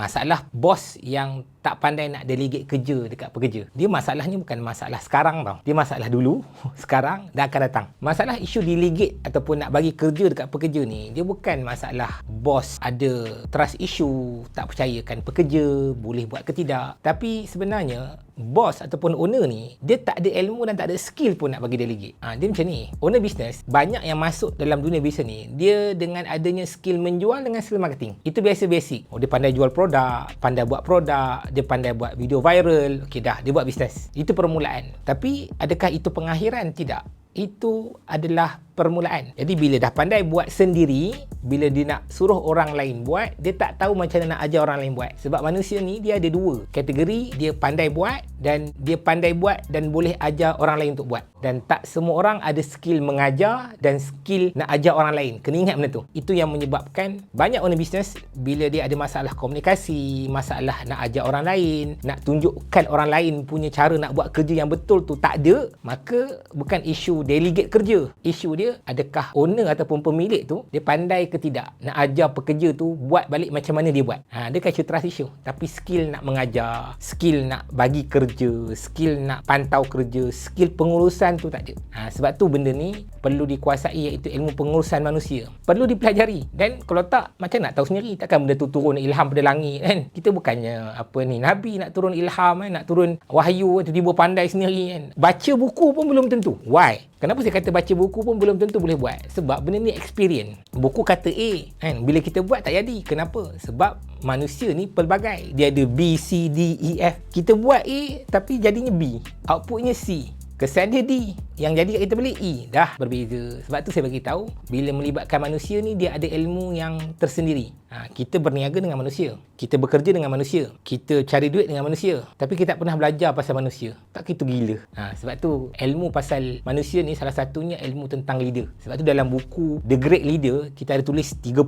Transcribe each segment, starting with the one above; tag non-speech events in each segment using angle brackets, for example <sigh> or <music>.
Masalah bos yang tak pandai nak delegate kerja dekat pekerja. Dia masalahnya bukan masalah sekarang tau. Dia masalah dulu, <laughs> sekarang dan akan datang. Masalah isu delegate ataupun nak bagi kerja dekat pekerja ni, dia bukan masalah bos ada trust issue, tak percayakan pekerja, boleh buat ke tidak. Tapi sebenarnya bos ataupun owner ni dia tak ada ilmu dan tak ada skill pun nak bagi delegate. Ha, dia macam ni. Owner business banyak yang masuk dalam dunia bisnes ni dia dengan adanya skill menjual dengan skill marketing. Itu biasa basic. Oh dia pandai jual produk, pandai buat produk, dia pandai buat video viral. Okey dah dia buat bisnes. Itu permulaan. Tapi adakah itu pengakhiran? Tidak itu adalah permulaan. Jadi bila dah pandai buat sendiri, bila dia nak suruh orang lain buat, dia tak tahu macam mana nak ajar orang lain buat. Sebab manusia ni dia ada dua kategori, dia pandai buat dan dia pandai buat dan boleh ajar orang lain untuk buat. Dan tak semua orang ada skill mengajar dan skill nak ajar orang lain. Kena ingat benda tu. Itu yang menyebabkan banyak owner business bila dia ada masalah komunikasi, masalah nak ajar orang lain, nak tunjukkan orang lain punya cara nak buat kerja yang betul tu tak ada, maka bukan isu delegate kerja. Isu dia adakah owner ataupun pemilik tu dia pandai ke tidak nak ajar pekerja tu buat balik macam mana dia buat. Ha, dia kan trust issue. Tapi skill nak mengajar, skill nak bagi kerja, skill nak pantau kerja, skill pengurusan tu tak ada. Ha, sebab tu benda ni perlu dikuasai iaitu ilmu pengurusan manusia. Perlu dipelajari. Dan kalau tak, macam nak tahu sendiri. Takkan benda tu turun ilham pada langit kan. Kita bukannya apa ni, Nabi nak turun ilham kan, nak turun wahyu tiba-tiba pandai sendiri kan. Baca buku pun belum tentu. Why? Kenapa saya kata baca buku pun belum tentu boleh buat? Sebab benda ni experience. Buku kata A, kan? Bila kita buat tak jadi. Kenapa? Sebab manusia ni pelbagai. Dia ada B, C, D, E, F. Kita buat A tapi jadinya B. Outputnya C. Kesan dia D yang jadi kita beli E dah berbeza. Sebab tu saya bagi tahu bila melibatkan manusia ni dia ada ilmu yang tersendiri. Ha, kita berniaga dengan manusia. Kita bekerja dengan manusia. Kita cari duit dengan manusia. Tapi kita tak pernah belajar pasal manusia. Tak kita gila. Ha, sebab tu ilmu pasal manusia ni salah satunya ilmu tentang leader. Sebab tu dalam buku The Great Leader kita ada tulis 30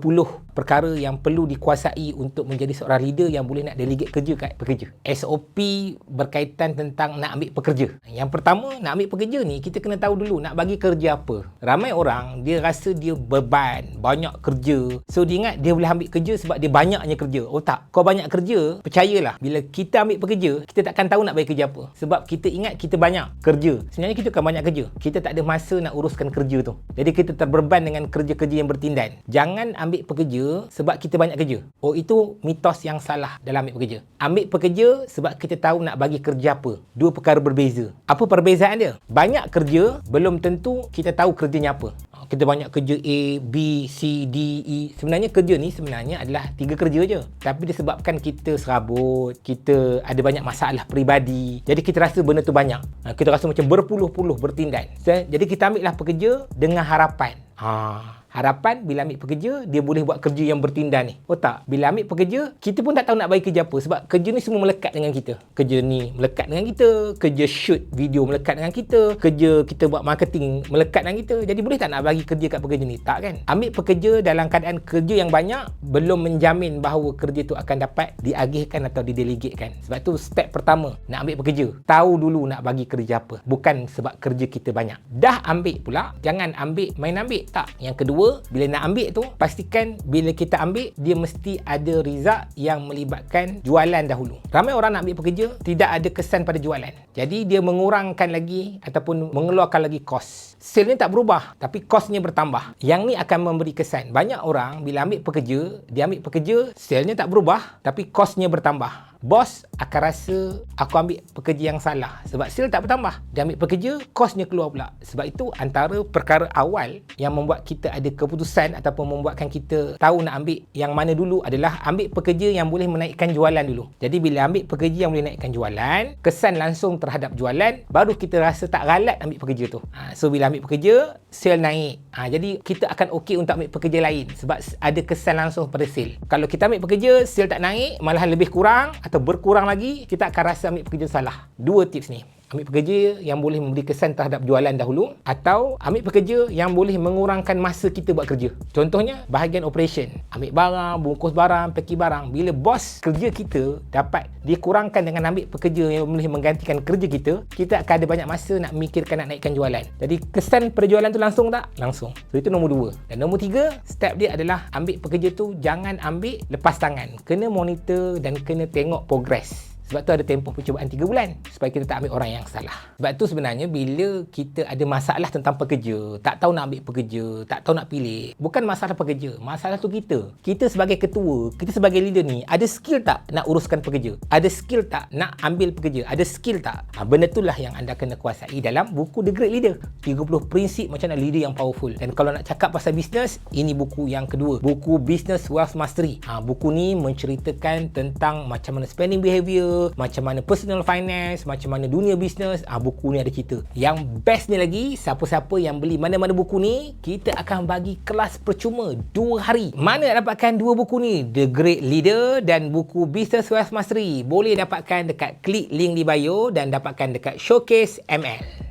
perkara yang perlu dikuasai untuk menjadi seorang leader yang boleh nak delegate kerja kat pekerja. SOP berkaitan tentang nak ambil pekerja. Yang pertama nak ambil pekerja ni kita kena tahu dulu nak bagi kerja apa. Ramai orang dia rasa dia beban, banyak kerja. So dia ingat dia boleh ambil kerja sebab dia banyaknya kerja. Oh tak, kau banyak kerja, percayalah bila kita ambil pekerja, kita takkan tahu nak bagi kerja apa. Sebab kita ingat kita banyak kerja. Sebenarnya kita kan banyak kerja. Kita tak ada masa nak uruskan kerja tu. Jadi kita terbeban dengan kerja-kerja yang bertindan. Jangan ambil pekerja sebab kita banyak kerja. Oh itu mitos yang salah dalam ambil pekerja. Ambil pekerja sebab kita tahu nak bagi kerja apa. Dua perkara berbeza. Apa perbezaan dia? Banyak kerja belum tentu kita tahu kerjanya apa. Kita banyak kerja A, B, C, D, E. Sebenarnya kerja ni sebenarnya adalah tiga kerja je. Tapi disebabkan kita serabut kita ada banyak masalah peribadi jadi kita rasa benda tu banyak. Ha, kita rasa macam berpuluh-puluh bertindan jadi kita ambil lah pekerja dengan harapan. Ha, Harapan bila ambil pekerja, dia boleh buat kerja yang bertindan ni. Oh tak? Bila ambil pekerja, kita pun tak tahu nak bagi kerja apa. Sebab kerja ni semua melekat dengan kita. Kerja ni melekat dengan kita. Kerja shoot video melekat dengan kita. Kerja kita buat marketing melekat dengan kita. Jadi boleh tak nak bagi kerja kat pekerja ni? Tak kan? Ambil pekerja dalam keadaan kerja yang banyak, belum menjamin bahawa kerja tu akan dapat diagihkan atau didelegatekan. Sebab tu step pertama, nak ambil pekerja. Tahu dulu nak bagi kerja apa. Bukan sebab kerja kita banyak. Dah ambil pula, jangan ambil main ambil. Tak. Yang kedua, kedua bila nak ambil tu pastikan bila kita ambil dia mesti ada result yang melibatkan jualan dahulu. Ramai orang nak ambil pekerja tidak ada kesan pada jualan. Jadi dia mengurangkan lagi ataupun mengeluarkan lagi kos. Sale ni tak berubah tapi kosnya bertambah. Yang ni akan memberi kesan. Banyak orang bila ambil pekerja dia ambil pekerja sale nya tak berubah tapi kosnya bertambah bos akan rasa aku ambil pekerja yang salah. Sebab sale tak bertambah. Dia ambil pekerja kosnya keluar pula. Sebab itu antara perkara awal yang membuat kita ada keputusan ataupun membuatkan kita tahu nak ambil yang mana dulu adalah ambil pekerja yang boleh menaikkan jualan dulu. Jadi bila ambil pekerja yang boleh naikkan jualan kesan langsung terhadap jualan baru kita rasa tak galat ambil pekerja tu. Ha, so bila ambil pekerja sale naik ha, jadi kita akan okey untuk ambil pekerja lain sebab ada kesan langsung pada sale kalau kita ambil pekerja sale tak naik malahan lebih kurang atau berkurang lagi, kita akan rasa ambil pekerja salah. Dua tips ni. Ambil pekerja yang boleh memberi kesan terhadap jualan dahulu atau ambil pekerja yang boleh mengurangkan masa kita buat kerja. Contohnya bahagian operation. Ambil barang, bungkus barang, packing barang. Bila bos kerja kita dapat dikurangkan dengan ambil pekerja yang boleh menggantikan kerja kita, kita akan ada banyak masa nak mikirkan nak naikkan jualan. Jadi kesan perjualan tu langsung tak? Langsung. So itu nombor dua. Dan nombor tiga, step dia adalah ambil pekerja tu jangan ambil lepas tangan. Kena monitor dan kena tengok progress. Sebab tu ada tempoh percubaan 3 bulan supaya kita tak ambil orang yang salah. Sebab tu sebenarnya bila kita ada masalah tentang pekerja, tak tahu nak ambil pekerja, tak tahu nak pilih, bukan masalah pekerja, masalah tu kita. Kita sebagai ketua, kita sebagai leader ni ada skill tak nak uruskan pekerja? Ada skill tak nak ambil pekerja? Ada skill tak? Ha, benda itulah yang anda kena kuasai dalam buku The Great Leader. 30 prinsip macam mana leader yang powerful. Dan kalau nak cakap pasal bisnes, ini buku yang kedua. Buku Business Wealth Mastery. Ha, buku ni menceritakan tentang macam mana spending behavior, macam mana personal finance, macam mana dunia bisnes, ah buku ni ada cerita. Yang best ni lagi, siapa-siapa yang beli mana-mana buku ni, kita akan bagi kelas percuma 2 hari. Mana nak dapatkan dua buku ni? The Great Leader dan buku Business Wealth Mastery. Boleh dapatkan dekat klik link di bio dan dapatkan dekat Showcase ML.